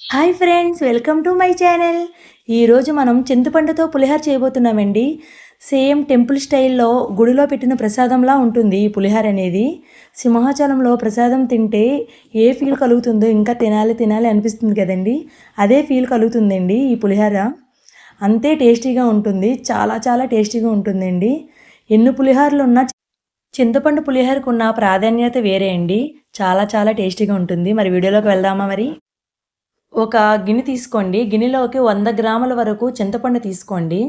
Hi friends welcome to my channel. ఈరోజు మనం చింతపండుతో పులిహోర చేయబోతున్నామండి. Same temple స్టైల్లో గుడిలో పెట్టిన ప్రసాదంలా ఉంటుంది ఈ పులిహోర అనేది. సింహాచలంలో ప్రసాదం తింటే ఏ ఫీల్ కలుగుతుందో ఇంకా తినాలి తినాలి అనిపిస్తుంది కదండి. అదే ఫీల్ కలుగుతుందండి ఈ పులిహోర. అంతే టేస్టీగా ఉంటుంది చాలా చాలా టేస్టీగా ఉంటుందండి. ఎన్ని పులిహోరలు ఉన్నా చింతపండు పులిహోరకు ఉన్న ప్రాధాన్యత వేరే అండి. చాలా చాలా టేస్టీగా ఉంటుంది. మరి వీడియోలోకి వెళ్దామా మరి? ఒక గిన్నె తీసుకోండి. గిన్నెలోకి వంద గ్రాముల వరకు చింతపండు తీసుకోండి.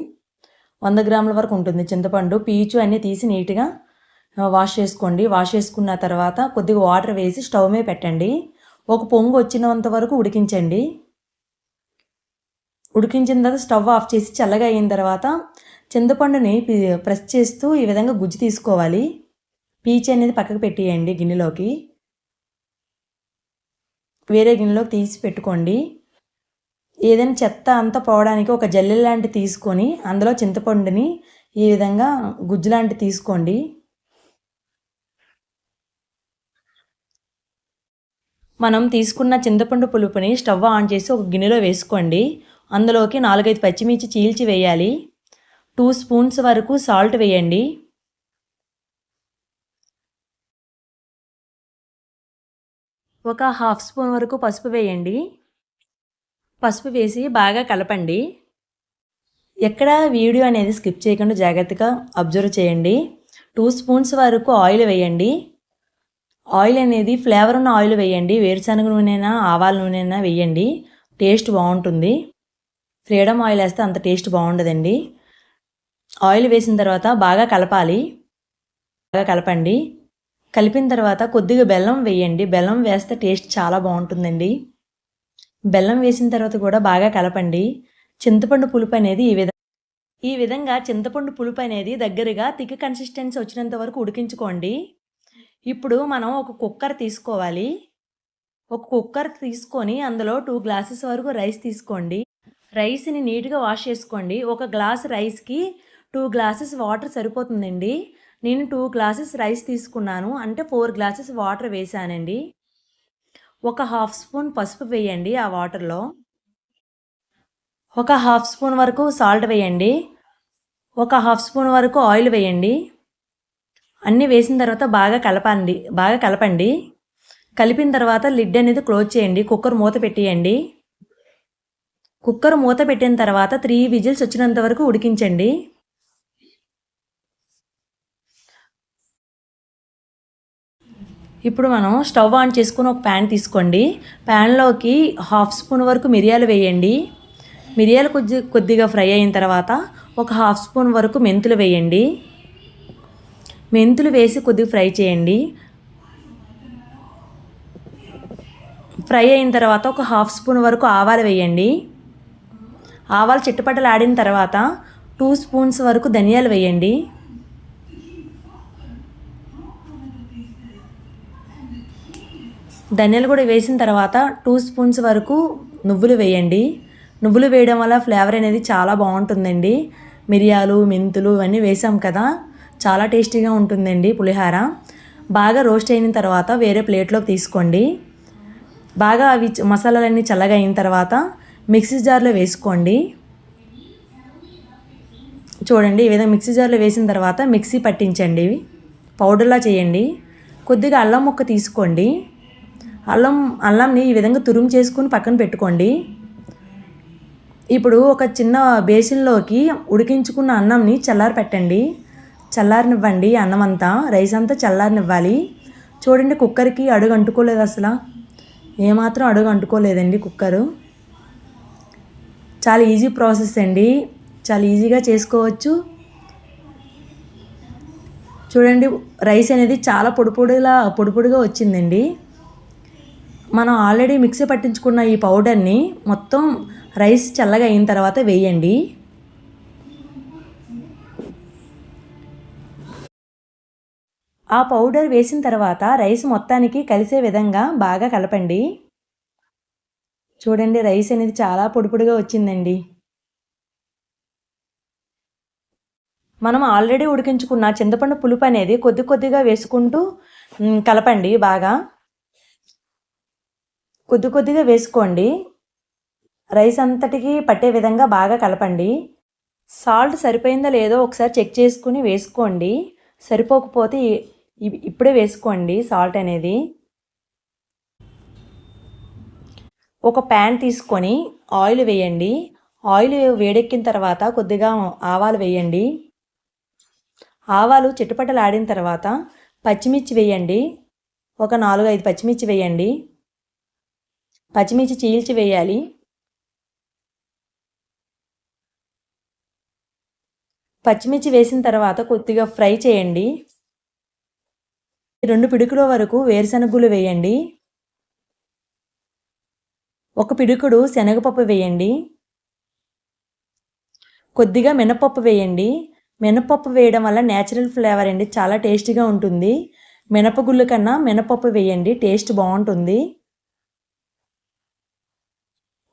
వంద గ్రాముల వరకు ఉంటుంది చింతపండు. పీచు అన్నీ తీసి నీట్గా వాష్ చేసుకోండి. వాష్ చేసుకున్న తర్వాత కొద్దిగా వాటర్ వేసి స్టవ్ మీద పెట్టండి. ఒక పొంగు వచ్చినంత వరకు ఉడికించండి. ఉడికించిన తర్వాత స్టవ్ ఆఫ్ చేసి చల్లగా అయిన తర్వాత చింతపండుని ప్రెస్ చేస్తూ ఈ విధంగా గుజ్జు తీసుకోవాలి. పీచు అనేది పక్కకు పెట్టేయండి గిన్నెలోకి. వేరే గిన్నెలోకి తీసి పెట్టుకోండి. ఏదైనా చెత్త అంతా పోవడానికి ఒక జల్లె లాంటి తీసుకొని అందులో చింతపండుని ఈ విధంగా గుజ్జు లాంటి తీసుకోండి. మనం తీసుకున్న చింతపండు పులుపుని స్టవ్ ఆన్ చేసి ఒక గిన్నెలో వేసుకోండి. అందులోకి నాలుగైదు పచ్చిమిర్చి చీల్చి వేయాలి. టూ స్పూన్స్ వరకు సాల్ట్ వేయండి. ఒక హాఫ్ స్పూన్ వరకు పసుపు వేయండి. పసుపు వేసి బాగా కలపండి. ఎక్కడ వీడియో అనేది స్కిప్ చేయకుండా జాగ్రత్తగా అబ్జర్వ్ చేయండి. టూ స్పూన్స్ వరకు ఆయిల్ వేయండి. ఆయిల్ అనేది ఫ్లేవర్ ఉన్న ఆయిల్ వేయండి. వేరుశనగ నూనెనా ఆవాల నూనెనా వేయండి. టేస్ట్ బాగుంటుంది. ఫ్రీడమ్ ఆయిల్ వేస్తే అంత టేస్ట్ బాగుండదండి. ఆయిల్ వేసిన తర్వాత బాగా కలపాలి. బాగా కలపండి. కలిపిన తర్వాత కొద్దిగా బెల్లం వేయండి. బెల్లం వేస్తే టేస్ట్ చాలా బాగుంటుందండి. బెల్లం వేసిన తర్వాత కూడా బాగా కలపండి. చింతపండు పులుపు అనేది ఈ విధంగా ఈ విధంగా చింతపండు పులుపు అనేది దగ్గరగా తిక్క కన్సిస్టెన్సీ వచ్చినంత వరకు ఉడికించుకోండి. ఇప్పుడు మనం ఒక కుక్కర్ తీసుకోవాలి. ఒక కుక్కర్ తీసుకొని అందులో టూ గ్లాసెస్ వరకు రైస్ తీసుకోండి. రైస్ని నీట్గా వాష్ చేసుకోండి. ఒక గ్లాస్ రైస్కి టూ గ్లాసెస్ వాటర్ సరిపోతుందండి. నేను టూ గ్లాసెస్ రైస్ తీసుకున్నాను. అంటే ఫోర్ గ్లాసెస్ వాటర్ వేసానండి. ఒక హాఫ్ స్పూన్ పసుపు వేయండి ఆ వాటర్లో ఒక హాఫ్ స్పూన్ వరకు సాల్ట్ వేయండి. ఒక హాఫ్ స్పూన్ వరకు ఆయిల్ వేయండి. అన్నీ వేసిన తర్వాత బాగా కలపండి బాగా కలపండి. కలిపిన తర్వాత లిడ్ అనేది క్లోజ్ చేయండి. కుక్కర్ మూత పెట్టేయండి. కుక్కర్ మూత పెట్టిన తర్వాత త్రీ విజిల్స్ వచ్చినంత వరకు ఉడికించండి. ఇప్పుడు మనం స్టవ్ ఆన్ చేసుకుని ఒక ప్యాన్ తీసుకోండి. ప్యాన్లోకి హాఫ్ స్పూన్ వరకు మిరియాలు వేయండి. మిరియాలు కొద్ది కొద్దిగా ఫ్రై అయిన తర్వాత ఒక హాఫ్ స్పూన్ వరకు మెంతులు వేయండి. మెంతులు వేసి కొద్దిగా ఫ్రై చేయండి. ఫ్రై అయిన తర్వాత ఒక హాఫ్ స్పూన్ వరకు ఆవాలు వేయండి. ఆవాలు చిట్టుపట్టలు ఆడిన తర్వాత టూ స్పూన్స్ వరకు ధనియాలు వేయండి. ధనియాలు కూడా వేసిన తర్వాత టూ స్పూన్స్ వరకు నువ్వులు వేయండి. నువ్వులు వేయడం వల్ల ఫ్లేవర్ అనేది చాలా బాగుంటుందండి. మిరియాలు మెంతులు ఇవన్నీ వేసాం కదా. చాలా టేస్టీగా ఉంటుందండి పులిహార. బాగా రోస్ట్ అయిన తర్వాత వేరే ప్లేట్లోకి తీసుకోండి. బాగా అవి మసాలాలన్నీ చల్లగా అయిన తర్వాత మిక్సీ జార్లో వేసుకోండి. చూడండి ఈ విధంగా మిక్సీ జార్లో వేసిన తర్వాత మిక్సీ పట్టించండి. పౌడర్లా చేయండి. కొద్దిగా అల్లం ముక్క తీసుకోండి. అల్లం అల్లంని ఈ విధంగా తురుము చేసుకుని పక్కన పెట్టుకోండి. ఇప్పుడు ఒక చిన్న బేసిన్లోకి ఉడికించుకున్న అన్నంని చల్లారి పెట్టండి. చల్లారనివ్వండి అన్నం అంతా. రైస్ అంతా చల్లారనివ్వాలి. చూడండి కుక్కర్కి అడుగు అంటుకోలేదు అసలు. ఏమాత్రం అడుగు అంటుకోలేదండి కుక్కరు. చాలా ఈజీ ప్రాసెస్ అండి. చాలా ఈజీగా చేసుకోవచ్చు. చూడండి రైస్ అనేది చాలా పొడి పొడిలా పొడి పొడిగా వచ్చిందండి. మనం ఆల్రెడీ మిక్సీ పట్టించుకున్న ఈ పౌడర్ని మొత్తం రైస్ చల్లగా అయిన తర్వాత వేయండి. ఆ పౌడర్ వేసిన తర్వాత రైస్ మొత్తానికి కలిసే విధంగా బాగా కలపండి. చూడండి రైస్ అనేది చాలా పొడిపొడిగా వచ్చిందండి. మనం ఆల్రెడీ ఉడికించుకున్న చింతపండు పులుపు అనేది కొద్ది కొద్దిగా వేసుకుంటూ కలపండి బాగా. కొద్ది కొద్దిగా వేసుకోండి. రైస్ అంతటికి పట్టే విధంగా బాగా కలపండి. సాల్ట్ సరిపోయిందో లేదో ఒకసారి చెక్ చేసుకుని వేసుకోండి. సరిపోకపోతే ఇ- ఇప్పుడే వేసుకోండి సాల్ట్ అనేది. ఒక ప్యాన్ తీసుకొని ఆయిల్ వేయండి. ఆయిల్ వేడెక్కిన తర్వాత కొద్దిగా ఆవాలు వేయండి. ఆవాలు చిట్టుపట్టలాడిన తర్వాత పచ్చిమిర్చి వేయండి. ఒక నాలుగు ఐదు పచ్చిమిర్చి వేయండి. పచ్చిమిర్చి చీల్చి వేయాలి. పచ్చిమిర్చి వేసిన తర్వాత కొద్దిగా ఫ్రై చేయండి. రెండు పిడుకుల వరకు వేరుశనగులు వేయండి. ఒక పిడుకుడు శనగపప్పు వేయండి. కొద్దిగా మినపప్పు వేయండి. మినపప్పు వేయడం వల్ల నేచురల్ ఫ్లేవర్ అండి చాలా టేస్టీగా ఉంటుంది. మినపగుళ్ళు కన్నా మినపప్పు వేయండి టేస్ట్ బాగుంటుంది.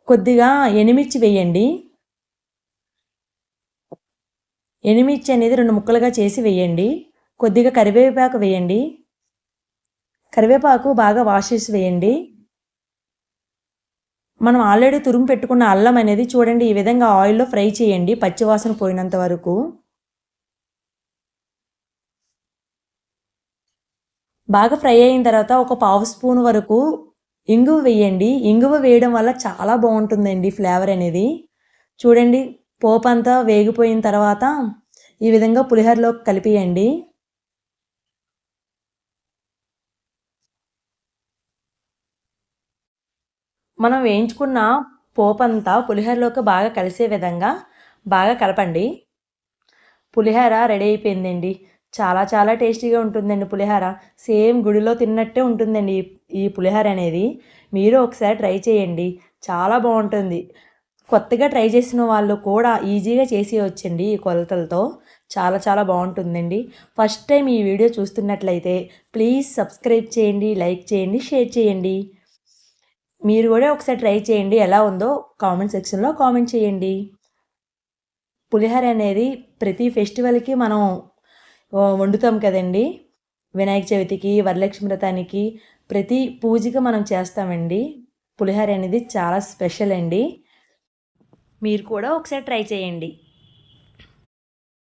కొద్దిగా ఎనిమిర్చి వేయండి. ఎనిమిర్చి అనేది రెండు ముక్కలుగా చేసి వేయండి. కొద్దిగా కరివేపాకు వేయండి. కరివేపాకు బాగా వాష్ చేసి వేయండి. మనం ఆల్రెడీ తురుము పెట్టుకున్న అల్లం అనేది చూడండి ఈ విధంగా ఆయిల్లో ఫ్రై చేయండి పచ్చివాసన పోయినంత వరకు. బాగా ఫ్రై అయిన తర్వాత ఒక పావు స్పూన్ వరకు ఇంగువ వేయండి ఇంగువ వేయడం వల్ల చాలా బాగుంటుందండి ఫ్లేవర్ అనేది. చూడండి పోపు అంతా వేగిపోయిన తర్వాత ఈ విధంగా పులిహోరలో కలిపియండి. మనం వేయించుకున్న పోపంతా పులిహోరలోకి బాగా కలిసే విధంగా బాగా కలపండి. పులిహోర రెడీ అయిపోయిందండి. చాలా చాలా టేస్టీగా ఉంటుందండి పులిహోర. సేమ్ గుడిలో తిన్నట్టే ఉంటుందండి ఈ- పులిహార పులిహోర అనేది. మీరు ఒకసారి ట్రై చేయండి. చాలా బాగుంటుంది. కొత్తగా ట్రై చేసిన వాళ్ళు కూడా ఈజీగా చేసి వచ్చండి ఈ కొలతలతో. చాలా చాలా బాగుంటుందండి. ఫస్ట్ టైం ఈ వీడియో చూస్తున్నట్లయితే ప్లీజ్ సబ్స్క్రైబ్ చేయండి లైక్ చేయండి షేర్ చేయండి. మీరు కూడా ఒకసారి ట్రై చేయండి. ఎలా ఉందో కామెంట్ సెక్షన్లో కామెంట్ చేయండి. పులిహోర అనేది ప్రతి ఫెస్టివల్కి మనం వండుతాం కదండి. వినాయక చవితికి వరలక్ష్మి వ్రతానికి ప్రతి పూజకి మనం చేస్తామండి. పులిహోర అనేది చాలా స్పెషల్ అండి. మీరు కూడా ఒకసారి ట్రై చేయండి.